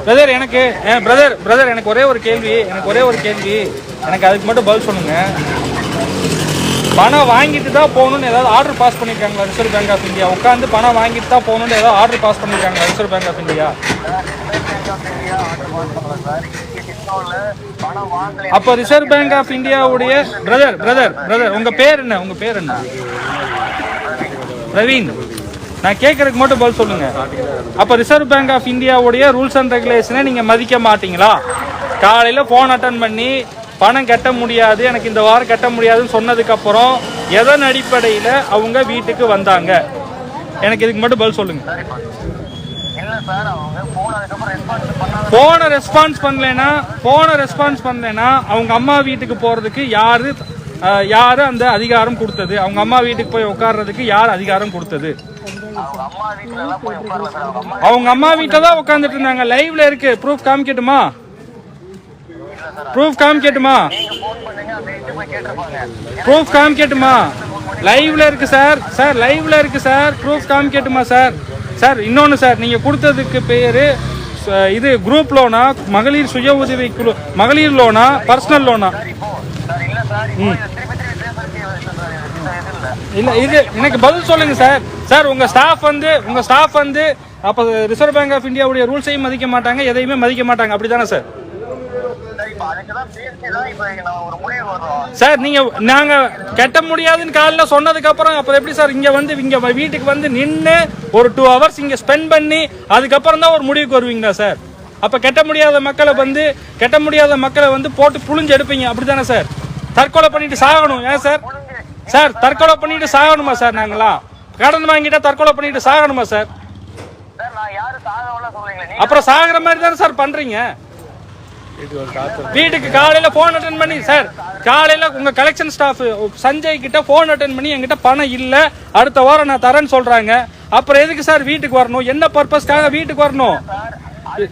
Brother எனக்கு eh, brother brother எனக்கு ஒரே ஒரு கேள்வி எனக்கு ஒரே ஒரு கேள்வி. எனக்கு அதுக்கு மட்டும் பதில் சொல்லுங்க. பணம் வாங்கிட்டு தான் போகணும்னு ஏதாவது ஆர்டர் பாஸ் பண்ணியிருக்காங்களா ரிசர்வ் பேங்க் ஆஃப் இந்தியா உட்காந்து பணம் வாங்கிட்டு தான் போகணும்னு ஏதாவது ஆர்டர் பாஸ் பண்ணியிருக்காங்களா ரிசர்வ் பேங்க் ஆஃப் இந்தியா அப்போ ரிசர்வ் பேங்க் ஆஃப் இந்தியாவுடைய பிரதர் பிரதர் பிரதர் உங்க பேர் என்ன? உங்க பேர் என்ன? பிரவீன் நான் கேட்கறதுக்கு மட்டும் பதில் சொல்லுங்க. அப்ப ரிசர்வ் பேங்க் ஆஃப் இந்தியாவுடைய ரூல்ஸ் அண்ட் ரெகுலேஷனை நீங்க மதிக்க மாட்டீங்களா? காலையில போன் அட்டன் பண்ணி பணம் கட்ட முடியாது எனக்கு இந்த வாரம் கட்ட முடியாதுன்னு சொன்னதுக்கு அப்புறம் எதன் அடிப்படையில அவங்க வீட்டுக்கு வந்தாங்க? எனக்கு இதுக்கு மட்டும் பதில் சொல்லுங்க. ரெஸ்பான்ஸ் போனை ரெஸ்பான்ஸ் பண்ணலைன்னா போனை ரெஸ்பான்ஸ் பண்ணலைன்னா அவங்க அம்மா வீட்டுக்கு போறதுக்கு யாரு யார் யாரு அந்த அதிகாரம் கொடுத்தது? அவங்க அம்மா வீட்டுக்கு போய் உட்கார்றதுக்கு யார் அதிகாரம் கொடுத்தது? அவங்க அம்மா வீட்டுல தான் உட்காந்துட்டு இருந்தாங்க லைவ்ல இருக்கு. ப்ரூஃப் காமிக்கட்டுமா? ப்ரூஃப் காமிக்கட்டுமா? ப்ரூஃப் காமிக்கட்டுமா? லைவ்ல இருக்கு. சார். சார் லைவ்ல இருக்கு சார். ப்ரூஃப் காமிக்கட்டுமா சார்? சார் இன்னொன்று சார். நீங்க கொடுத்ததுக்கு பேரு இது குரூப் லோனா மகளிர் சுய உதவி குழு மகளிர் லோனா பர்சனல் லோனா சார் இல்ல இதை எனக்கு பதில் சொல்லுங்க சார். சார் உங்க ஸ்டாஃப் வந்து உங்க ஸ்டாஃப் வந்து அப்ப ரிசர்வ் பேங்க் ஆஃப் இந்தியாவுடைய ரூல்ஸையும் மதிக்க மாட்டாங்க எதையுமே மதிக்க மாட்டாங்க. அப்படிதானே சார்? சார் சார் நீங்க நாங்க கட்ட முடியாதுன்னு காலைல சொன்னதுக்கு அப்புறம் அப்புறம் எப்படி சார் இங்க வந்து இங்க வீட்டுக்கு வந்து நின்று ஒரு டூ ஹவர்ஸ் இங்க ஸ்பெண்ட் பண்ணி அதுக்கப்புறம் தான் ஒரு முடிவுக்கு வருவீங்களா சார்? அப்ப கட்ட முடியாத மக்களை வந்து கட்ட முடியாத மக்களை வந்து போட்டு புழிஞ்சு எடுப்பீங்க. அப்படிதானே சார்? தற்கொலை பண்ணிட்டு சாகணும். ஏன் சார்? சார் தற்கொலை பண்ணிட்டு சாகணுமா சார் நாங்களா கடன் வாங்கிட்டா தற்கொலை பண்ணிட்டு சாகணுமா சார்? அப்புறம் சாகுற மாதிரி தானே சார் பண்றீங்க? வீட்டுக்கு காலையில போன் அட்டன் பண்ணி சார் காலையில உங்க கலெக்ஷன் ஸ்டாஃப் சஞ்சய் கிட்ட போன் அட்டன் பண்ணி என்கிட்ட பணம் இல்ல அடுத்த வாரம் நான் தரேன்னு சொல்றாங்க. அப்புறம் எதுக்கு சார் வீட்டுக்கு வரணும்? என்ன பர்பஸ்க்காக வீட்டுக்கு வரணும்?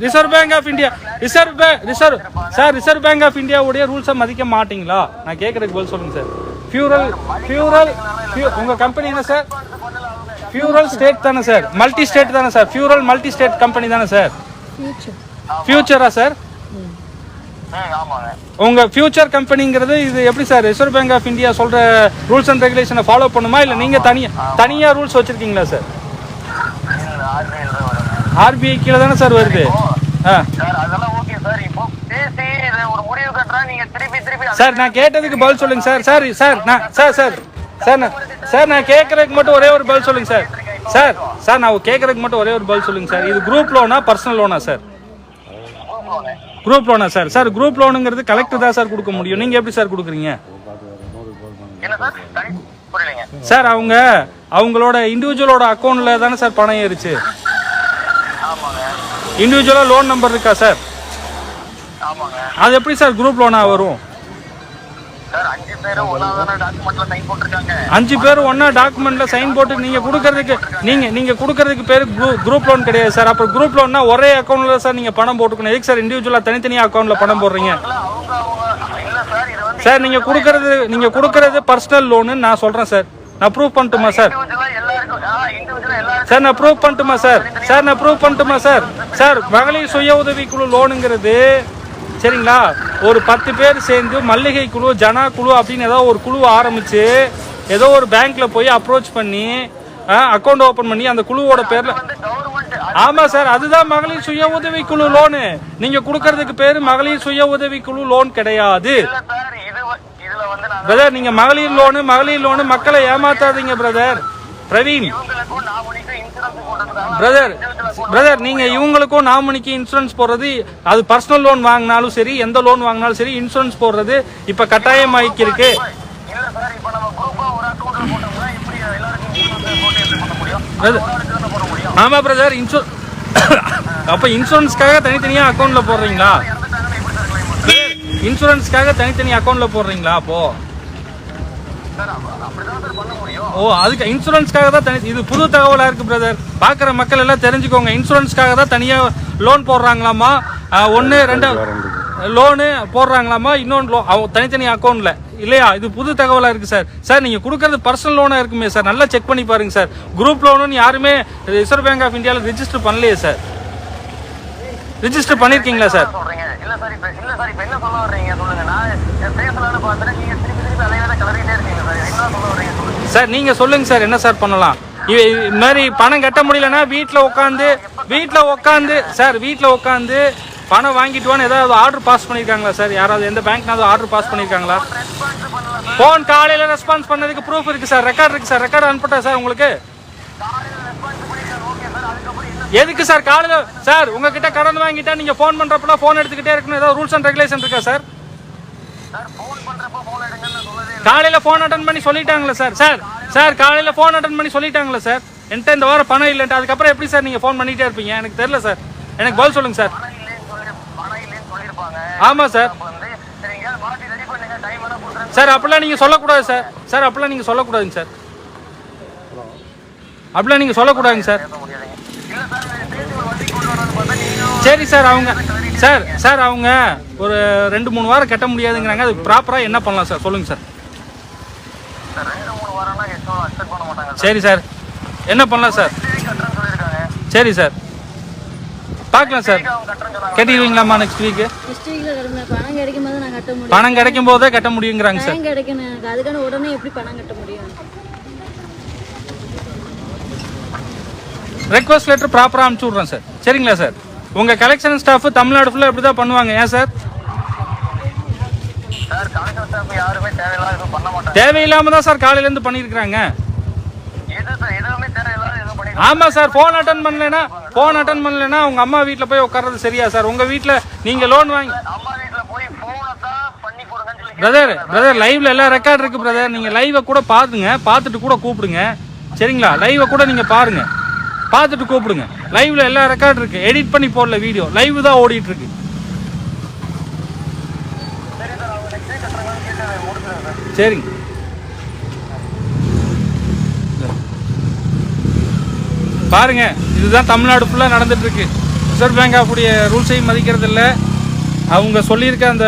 Reserve bank of India reserve reserve sir reserve bank of இந்தியாவுடைய ரூல்ஸை மதிக்க மாட்டீங்களா? நான் கேட்கறதுக்கு பதில் சொல்லுங்க சார். ஃபியூரல் ஃபியூரல் உங்க கம்பெனி என்ன சார்? ஃபியூரல் ஸ்டேட் தானே சார் மல்டி ஸ்டேட் தானே சார் ஃபியூரல் மல்டி ஸ்டேட் கம்பெனி தானே சார் ஃபியூச்சரா சார் உங்க ஃபியூச்சர் கம்பெனிங்கிறது இது எப்படி sir reserve bank of India சொல்ற ரூல்ஸ் அண்ட் ரெகுலேஷனை ஃபாலோ பண்ணுமா? இல்ல நீங்க தனியா தனியா ரூல்ஸ் வச்சிருக்கீங்களா சார் ஆர்பிஐ கீழே தானே சார் வருது? ஆ. சார் அதெல்லாம் ஓகே சார் இப்போ பேசி இதை ஒரு முடிவு கட்டுறா நீங்க திருப்பி திருப்பி அதை- சார் நான் கேட்டதுக்கு பதில் சொல்லுங்க சார் சார் சார் நான் சார் சார் சார் நான் சார் நான் கேட்கறதுக்கு மட்டும் ஒரே ஒரு பதில் சொல்லுங்க சார். சார் சார் நான் கேட்கறதுக்கு மட்டும் ஒரே ஒரு பதில் சொல்லுங்க சார். இது குரூப் லோனா பர்சனல் லோனா சார்? குரூப் லோனா சார். சார் குரூப் லோனுங்கிறது கலெக்டர் தான் சார் கொடுக்க முடியும். நீங்க எப்படி சார் கொடுக்குறீங்க? சார் அவங்க அவங்களோட இண்டிவிஜுவலோட அக்கௌண்ட்ல தானே சார் பணம் ஏறிச்சு? இண்டிவிஜுவலா லோன் நம்பர் இருக்கா சார்? அது எப்படி சார் குரூப் லோனா வரும்? அஞ்சு பேர் ஒண்ணா டாக்குமெண்ட்ல சைன் போட்டு நீங்க கொடுக்கறதுக்கு நீங்க நீங்க கொடுக்கறதுக்கு பேரு குரூப் லோன் கிடையாது சார். அப்ப குரூப் லோன்னா ஒரே அக்கௌண்ட்ல சார் நீங்க பணம் போட்டுக்கணும். எதுக்கு சார் இண்டிவிஜுவலா தனித்தனியா அக்கௌண்ட்ல பணம் போடுறீங்க? சார் நீங்க கொடுக்கறது நீங்க கொடுக்கறது பர்சனல் லோனு நான் சொல்றேன் சார். நான் ப்ரூவ் பண்ணட்டுமா சார்? சார் நான் ப்ரூவ் பண்ணட்டுமா சார்? சார் நான் ப்ரூவ் பண்ணட்டுமா சார்? சார் மகளிர் சுய உதவி குழு லோனுங்கிறது சரிங்களா? ஒரு பத்து பேர் சேர்ந்து மல்லிகை குழு ஜனா குழு அப்படின்னு ஏதோ ஒரு குழு ஆரம்பிச்சு ஏதோ ஒரு பேங்க்ல போய் அப்ரோச் பண்ணி அக்கௌண்ட் ஓபன் பண்ணி அந்த குழுவோட பேர்ல வந்து கவர்மெண்ட் ஆமா சார் அதுதான் மகளிர் சுய உதவி குழு லோனு நீங்க கொடுக்கறதுக்கு பேரு மகளிர் சுய உதவி குழு லோன் கிடையாது. பிரதர் நீங்க மகளிர் லோனு மகளிர் லோனு மக்களை ஏமாத்தாதீங்க பிரதர் பிரவீன். பிரதர் பிரதர் நீங்க இவங்களுக்கும் நாமினிக்கு இன்சூரன்ஸ் போடுறது அது பர்சனல் லோன் வாங்கினாலும் சரி எந்த லோன் வாங்கினாலும் சரி இன்சூரன்ஸ் போடுறது இப்ப கட்டாயமாக்கி இருக்கு ஆமா பிரதர் இன்சூ அப்ப இன்சூரன்ஸ்க்காக தனித்தனியா அக்கௌண்ட்ல போடுறீங்களா? இன்சூரன்ஸ்க்காக தனித்தனி அக்கௌண்ட்ல போடுறீங்களா அப்போ சார் அப்ப- அப்படிதான் சார் பண்ண முடியும் ஓ அதுக்கு இன்சூரன்ஸ்க்காக தான் தனி இது புது தகவலா இருக்கு பிரதர் பாக்குற மக்கள் எல்லாம் தெரிஞ்சுக்கோங்க. இன்சூரன்ஸ்க்காக தான் தனியா லோன் போடுறாங்களாமா? ஒன்னு ரெண்டு லோனு போடுறாங்களாமா? இன்னொன்று லோ தனித்தனி அக்கௌண்ட்ல இல்லையா? இது புது தகவலா இருக்கு சார் சார் நீங்க கொடுக்கறது பர்சனல் லோனா இருக்குமே சார் நல்லா செக் பண்ணி பாருங்க சார் குரூப் லோனுன்னு யாருமே ரிசர்வ் பேங்க் ஆஃப் இந்தியாவில் ரிஜிஸ்டர் பண்ணலையே சார் ரிஜிஸ்டர் பண்ணிருக்கீங்களா சார் இல்ல சார் இப்ப இல்ல சார் இப்ப என்ன சொல்ல வர்றீங்க? சொல்லுங்க. நான் பேசலாம்னு பார்த்தேன் நீங்க திருப்பி திருப்பி அதே வேலை கிளறிட்டே இருக்கீங்க. சார் நீங்கள் சொல்லுங்கள் சார் நீங்க சொல்லுங்க சார் என்ன சார் பண்ணலாம்? இது மாதிரி பணம் கட்ட முடியலன்னா வீட்டில் உட்காந்து வீட்டில் உட்காந்து சார் வீட்டில் உட்காந்து பணம் வாங்கிட்டுவான்னு ஏதாவது ஆர்டர் பாஸ் பண்ணியிருக்காங்களா சார்? யாராவது எந்த பேங்க்னாவது ஆர்டர் பாஸ் பண்ணியிருக்காங்களா ஃபோன் காலையில் ரெஸ்பான்ஸ் பண்ணதுக்கு ப்ரூஃப் இருக்குது சார் ரெக்கார்ட் இருக்குது சார் ரெக்கார்ட் அனுப்பிட்டா சார் உங்களுக்கு? சார் எதுக்கு சார் காலையில் சார் உங்ககிட்ட கடன் வாங்கிட்டா நீங்கள் ஃபோன் பண்ணுறப்பெல்லாம் ஃபோன் எடுத்துக்கிட்டே இருக்கணும். ஏதாவது ரூல்ஸ் அண்ட் ரெகுலேஷன் இருக்கா சார் சார் ஃபோன் பண்றப்ப ஃபோன் எடுங்கன்னு நான் சொல்லவே இல்லை காலையில ஃபோன் அட்டன் பண்ணி சொல்லிட்டாங்களே சார் சார் சார் காலையில ஃபோன் அட்டன் பண்ணி சொல்லிட்டாங்களே சார் என்கிட்ட இந்த வாரம் பணம் இல்லைன்ட்டு. அதுக்கப்புறம் எப்படி சார் நீங்க ஃபோன் பண்ணிட்டே இருப்பீங்க? எனக்கு தெரியல சார் எனக்கு பதில் சொல்லுங்க சார் பணம் இல்லைன்னு சொல்லி பணம் இல்லைன்னு சொல்லியிருப்பாங்க. ஆமா சார் சரி அப்படிலாம் நீங்க சொல்லக்கூடாது சார் சார் அப்படிலாம் நீங்க சொல்லக்கூடாதுங்க சார் அப்படிலாம் நீங்க சொல்லக்கூடாதுங்க சார் சார் சரி அவங்க சார் சார் அவங்க ஒரு ரெண்டு மூணு வாரம் கட்ட முடியாதுங்கிறாங்க. அது ப்ராப்பரா என்ன பண்ணலாம் சார் சொல்லுங்க சார் சார் ரெண்டு மூணு வாரம்னா எக்ஸ்ட்ரா அக்செப்ட் பண்ண மாட்டாங்க சார் சரி. என்ன பண்ணலாம் சார்? சரி சரி. சார் பார்க்கலாம் சார். கட்டிடுவீங்களாம்மா நெக்ஸ்ட் வீக்கு நெக்ஸ்ட் வீக்ல கட்டணும் பணம் கிடைக்கும் போது நான் கட்ட முடியும். பணம் கிடைக்கும் போதே கட்ட முடியுங்கிறாங்க சார். அதுக்கான உடனே எப்படி பணம் கட்ட முடியும்? ரெக்வஸ்ட் லெட்டர் ப்ராப்பராக அனுப்பிச்சி விட்றேன் சார். சரிங்களா சார்? உங்கள் கலெக்ஷன் ஸ்டாஃப் தமிழ்நாடு ஃபுல்லாக இப்படி தான் பண்ணுவாங்க. ஏன் சார்? தேவையில்லாமல் தான் சார் காலையிலேருந்து பண்ணியிருக்கிறாங்க. ஆமாம் சார் ஃபோன் அட்டன் பண்ணலைன்னா ஃபோன் அட்டன் பண்ணலைன்னா உங்கள் அம்மா வீட்டில் போய் உட்கார்றது சரியா சார்? உங்கள் வீட்டில் நீங்கள் லோன் வாங்கி போனை பிரதர் பிரதர் லைவ்ல எல்லாம் ரெக்கார்ட் இருக்கு பிரதர் நீங்கள் லைவை கூட பாருங்க பார்த்துட்டு கூட கூப்பிடுங்க. சரிங்களா? லைவை கூட நீங்கள் பாருங்க. பார்த்துட்டு கூப்பிடுங்க. லைவ்ல எல்லா ரெக்கார்ட் இருக்கு. எடிட் பண்ணி போடல வீடியோ லைவ் தான் ஓடிட்டு இருக்கு. சரி சார் அவங்க நெக்ஸ்ட் டே கட்டுறாங்கன்னு கேட்டு முடிச்சுருங்க சார் சரிங்க பாருங்க இதுதான் தமிழ்நாடு ஃபுல்லாக நடந்துட்டு இருக்கு ரிசர்வ் பேங்க் ஆஃபுடைய ரூல்ஸையும் மதிக்கிறதில்ல. அவங்க சொல்லியிருக்க அந்த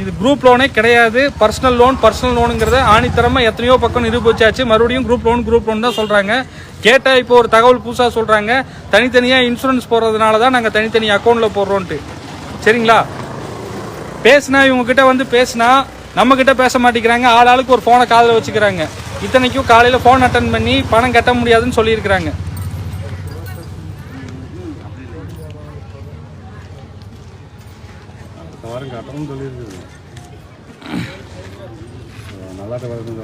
இது குரூப் லோனே கிடையாது. பர்சனல் லோன் பர்சனல் லோனுங்கிறத ஆணித்தரமாக எத்தனையோ பக்கம் நிரூபிச்சாச்சு. மறுபடியும் குரூப் லோன் குரூப் லோன் தான் சொல்கிறாங்க கேட்டால் இப்போ ஒரு தகவல் புதுசாக சொல்கிறாங்க தனித்தனியாக இன்சூரன்ஸ் போடுறதுனால தான் நாங்கள் தனித்தனி அக்கௌண்ட்டில் போடுறோன்ட்டு. சரிங்களா? பேசினா இவங்கக்கிட்ட வந்து பேசினா நம்ம பேச மாட்டேங்கிறாங்க. ஆள் ஆளுக்கு ஒரு ஃபோனை காதில் வச்சுக்கிறாங்க. இத்தனைக்கும் காலையில் ஃபோன் அட்டன் பண்ணி பணம் கட்ட முடியாதுன்னு சொல்லியிருக்கிறாங்க. வாரம் கட்டணும்னு சொல்லியிருக்குது நல்லா வருது